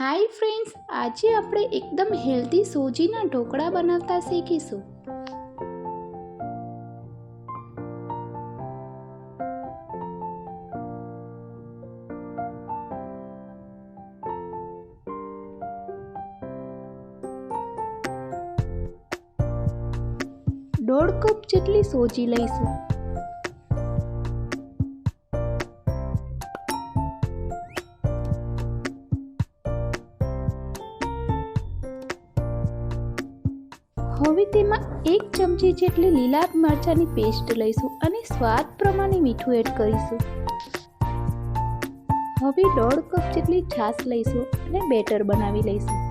Hi friends આજે આપણે એકદમ હેલ્ધી સોજીના ઢોકળા બનાવતા શીખીશું. દોઢ કપ જેટલી સોજી લઈશું. હવે તેમાં એક ચમચી જેટલી લીલા મરચાંની પેસ્ટ લઈશું અને સ્વાદ પ્રમાણે મીઠું એડ કરીશું. હવે દોઢ કપ જેટલી છાશ લઈશું અને બેટર બનાવી લઈશું.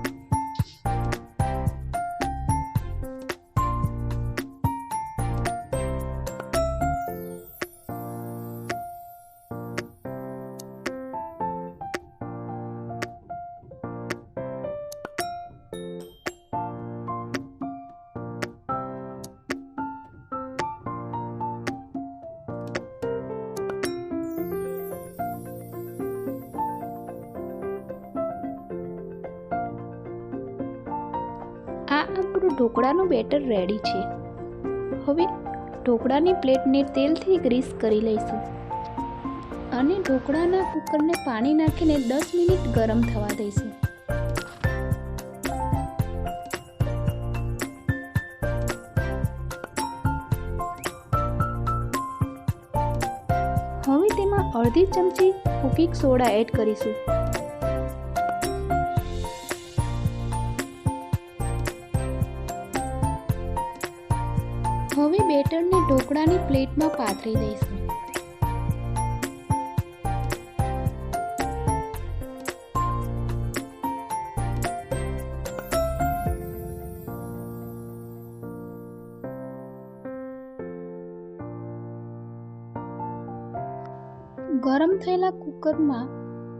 આપણું ઢોકળાનું બેટર રેડી છે. હવે ઢોકળાની પ્લેટને તેલથી ગ્રીસ કરી લઈશું. અને ઢોકળાના કુકરને પાણી નાખીને દસ મિનિટ ગરમ થવા દઈશું. હવે તેમાં અડધી ચમચી કુકિંગ સોડા એડ કરીશું. હવે બેટરને ઢોકળાની પ્લેટમાં પાથરી દઈશું. ગરમ થયેલા કુકરમાં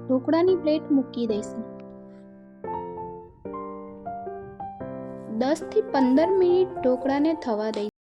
ઢોકળાની પ્લેટ મૂકી દઈશું. દસથી પંદર મિનિટ ઢોકળાને થવા દઈશું.